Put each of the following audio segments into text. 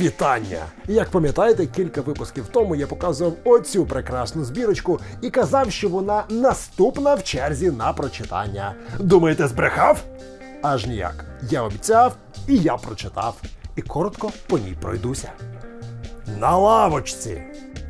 Вітання! Як пам'ятаєте, кілька випусків тому я показував оцю прекрасну збірочку і казав, що вона наступна в черзі на прочитання. Думаєте, збрехав? Аж ніяк. Я обіцяв, і я прочитав. І коротко по ній пройдуся. На лавочці.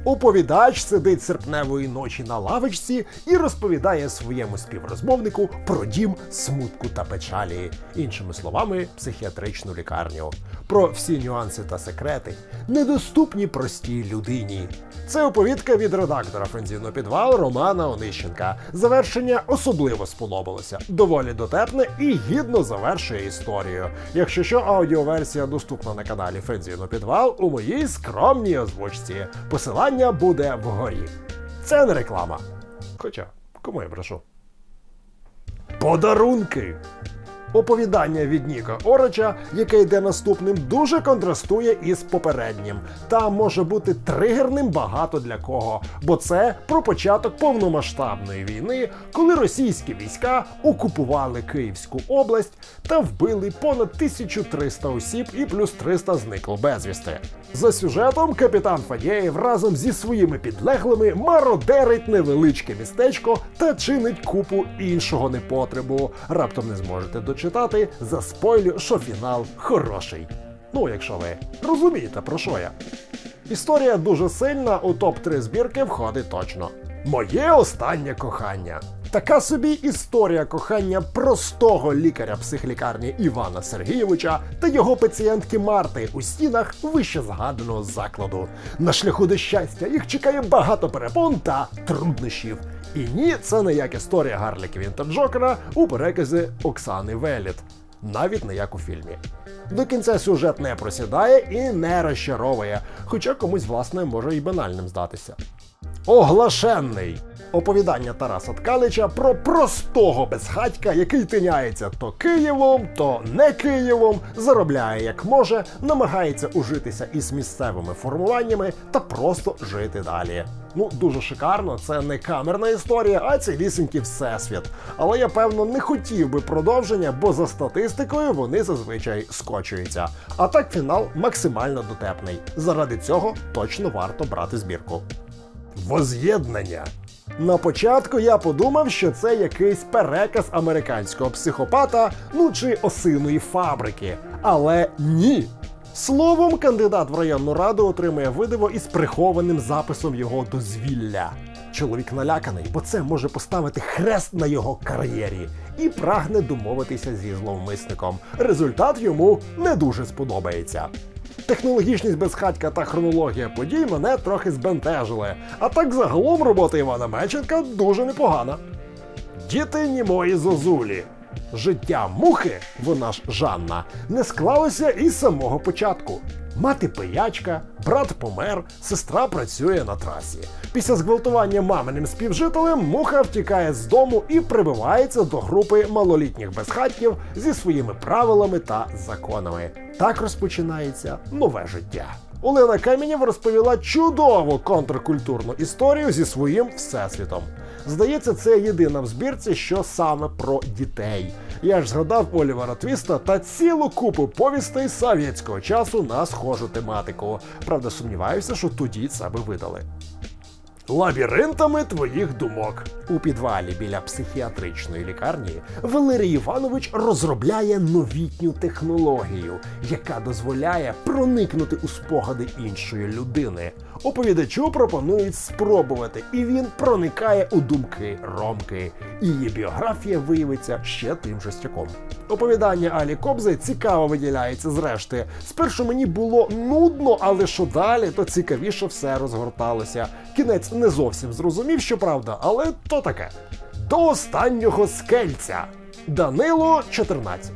Оповідач сидить серпневої ночі на лавочці і розповідає своєму співрозмовнику про дім смутку та печалі, іншими словами, психіатричну лікарню. Про всі нюанси та секрети, недоступні простій людині. Це оповідка від редактора фензіну підвал Романа Онищенка. Завершення особливо сподобалося. Доволі дотепне і гідно завершує історію. Якщо що, аудіоверсія доступна на каналі Фензіну підвал у моїй скромній озвучці. Посилання буде вгорі. Це не реклама. Хоча, кому я брешу? Подарунки. Оповідання від Ніка Орача, яке йде наступним, дуже контрастує із попереднім, та може бути тригерним багато для кого, бо це про початок повномасштабної війни, коли російські війська окупували Київську область та вбили понад 1300 осіб і плюс 300 зникло безвісти. За сюжетом капітан Фадєєв разом зі своїми підлеглими мародерить невеличке містечко та чинить купу іншого непотребу. Раптом не зможете дочитати, заспойлю, що фінал хороший. Ну, якщо ви розумієте, про що я. Історія дуже сильна, у топ-3 збірки входить точно. Моє останнє кохання. Така собі історія кохання простого лікаря-психлікарні Івана Сергійовича та його пацієнтки Марти у стінах вище згаданого закладу. На шляху до щастя їх чекає багато перепон та труднощів. І ні, це не як історія Гарлі Квінта Джокера у переказі Оксани Веліт. Навіть не як у фільмі. До кінця сюжет не просідає і не розчаровує, хоча комусь, власне, може і банальним здатися. Оглашенний оповідання Тараса Ткалича про простого безхатька, який тиняється то Києвом, то не Києвом, заробляє як може, намагається ужитися із місцевими формуваннями та просто жити далі. Ну, дуже шикарно, це не камерна історія, а цілісінький всесвіт. Але я певно не хотів би продовження, бо за статистикою вони зазвичай скочуються. А так фінал максимально дотепний. Заради цього точно варто брати збірку. Воз'єднання. На початку я подумав, що це якийсь переказ американського психопата, ну чи осиної фабрики. Але ні. Словом, кандидат в районну раду отримує видиво із прихованим записом його дозвілля. Чоловік наляканий, бо це може поставити хрест на його кар'єрі і прагне домовитися зі зловмисником. Результат йому не дуже сподобається. Технологічність безхатька та хронологія подій мене трохи збентежили. А так загалом робота Івана Меченка дуже непогана. Діти німої зозулі. Життя мухи, вона ж Жанна, не склалося із самого початку. Мати пиячка, брат помер, сестра працює на трасі. Після зґвалтування маминим співжителем муха втікає з дому і прибивається до групи малолітніх безхатьків зі своїми правилами та законами. Так розпочинається нове життя. Олена Каменєв розповіла чудову контркультурну історію зі своїм всесвітом. Здається, це єдина в збірці, що саме про дітей. Я ж згадав Олівера Твіста та цілу купу повістей совєтського часу на схожу тематику. Правда, сумніваюся, що тоді це би видали. Лабіринтами твоїх думок у підвалі біля психіатричної лікарні Валерій Іванович розробляє новітню технологію, яка дозволяє проникнути у спогади іншої людини. Оповідачу пропонують спробувати, і він проникає у думки Ромки. Її біографія виявиться ще тим жестяком. Оповідання Алі Кобзи цікаво виділяється зрешти. Спершу мені було нудно, але що далі, то цікавіше все розгорталося. Кінець не зовсім зрозумів, що правда, але то таке. До останнього скельця. Данило 14.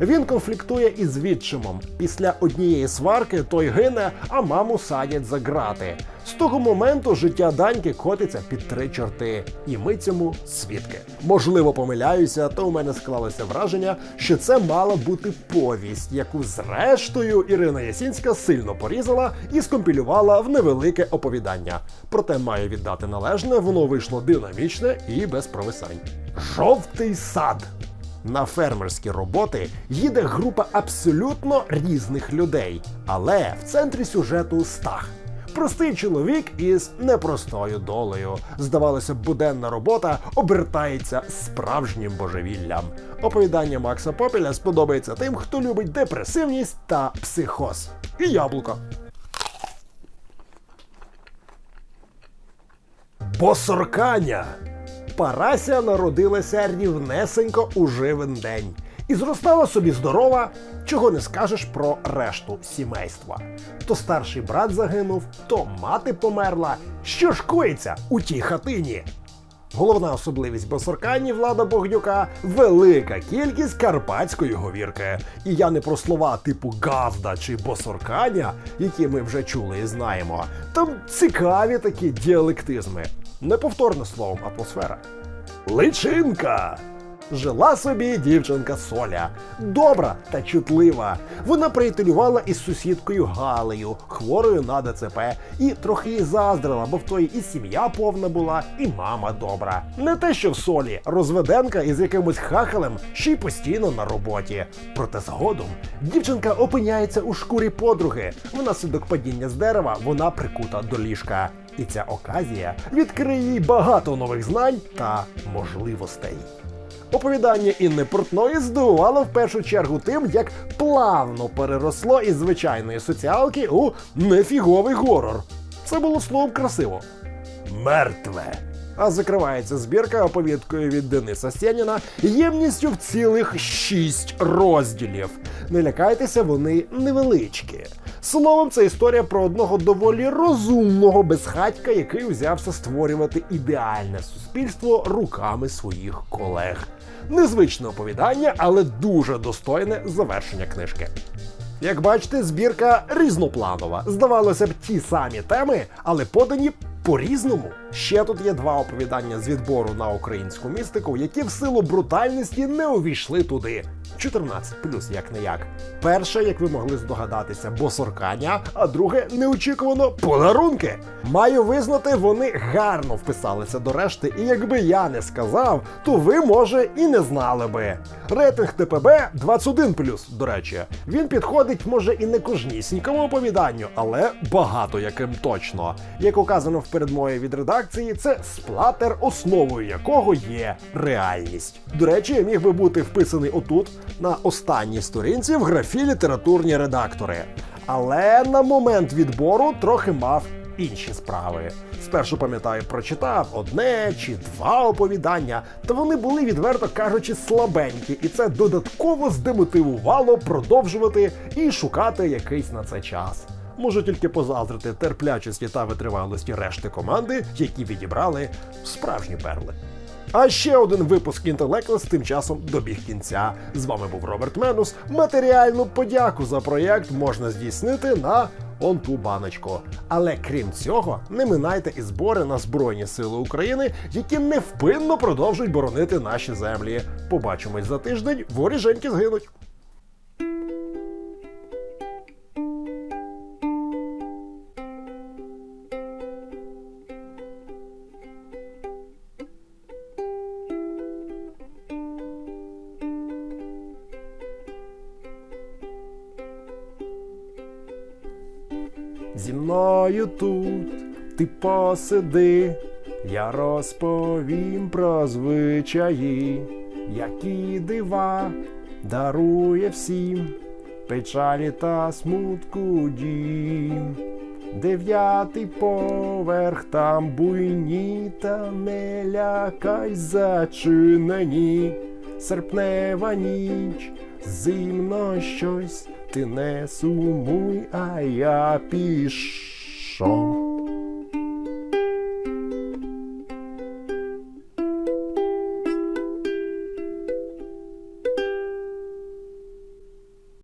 Він конфліктує із відчимом. Після однієї сварки той гине, а маму садять за грати. З того моменту життя Даньки котиться під три чорти, і ми цьому свідки. Можливо, помиляюся, то у мене склалося враження, що це мала бути повість, яку зрештою Ірина Ясінська сильно порізала і скомпілювала в невелике оповідання. Проте маю віддати належне, воно вийшло динамічне і без провисань. Жовтий сад. На фермерські роботи їде група абсолютно різних людей, але в центрі сюжету стах. Простий чоловік із непростою долею. Здавалося буденна робота обертається справжнім божевіллям. Оповідання Макса Попіля сподобається тим, хто любить депресивність та психоз. І яблуко. Босорканя. Парася народилася рівнесенько у живен день. І зростала собі здорова, чого не скажеш про решту сімейства. То старший брат загинув, то мати померла. Що ж коїться у тій хатині? Головна особливість Босоркані Влада Богдюка велика кількість карпатської говірки. І я не про слова типу Газда чи Босорканя, які ми вже чули і знаємо. Там цікаві такі діалектизми. Неповторне словом атмосфера. Личинка. Жила собі дівчинка Соля, добра та чутлива. Вона приятелювала із сусідкою Галею, хворою на ДЦП, і трохи їй заздрила, бо в тої і сім'я повна була, і мама добра. Не те, що в солі, розведенка із якимось хахалем, ще й постійно на роботі. Проте згодом дівчинка опиняється у шкурі подруги. Внаслідок падіння з дерева вона прикута до ліжка. І ця оказія відкриє їй багато нових знань та можливостей. Оповідання Інни Портної здивувало в першу чергу тим, як плавно переросло із звичайної соціалки у нефіговий горор. Це було словом красиво. Мертве. А закривається збірка оповідкою від Дениса Сєніна ємністю в цілих шість розділів. Не лякайтеся, вони невеличкі. Словом, це історія про одного доволі розумного безхатька, який узявся створювати ідеальне суспільство руками своїх колег. Незвичне оповідання, але дуже достойне завершення книжки. Як бачите, збірка різнопланова. Здавалося б, ті самі теми, але подані по-різному. Ще тут є два оповідання з відбору на українську містику, які в силу брутальності не увійшли туди. 14 плюс як не як. Перше, як ви могли здогадатися, босоркання, а друге неочікувано подарунки. Маю визнати, вони гарно вписалися до решти, і якби я не сказав, то ви, може, і не знали би. Рейтинг ТПБ 21 до речі. Він підходить, може, і не кожнісінькому оповіданню, але багато яким точно. Як указано в передмові від редакції, це сплатер, основою якого є реальність. До речі, міг би бути вписаний отут, на останній сторінці в графі літературні редактори. Але на момент відбору трохи мав інші справи. Спершу пам'ятаю, прочитав одне чи два оповідання, та вони були, відверто кажучи, слабенькі, і це додатково здемотивувало продовжувати і шукати якийсь на це час. Можу тільки позаздрити терплячості та витривалості решти команди, які відібрали справжні перли. А ще один випуск інтелектлес тим часом добіг кінця. З вами був Роберт Менус. Матеріальну подяку за проєкт можна здійснити на он ту баночку. Але крім цього, не минайте і збори на Збройні Сили України, які невпинно продовжують боронити наші землі. Побачимось за тиждень, воріженьки згинуть. Зі мною тут ти посиди, я розповім про звичаї, які дива дарує всім. Печалі та смутку дім. Дев'ятий поверх там буйні, та не лякай зачинені, серпнева ніч, зимно щось, ти не сумуй, а я пішов.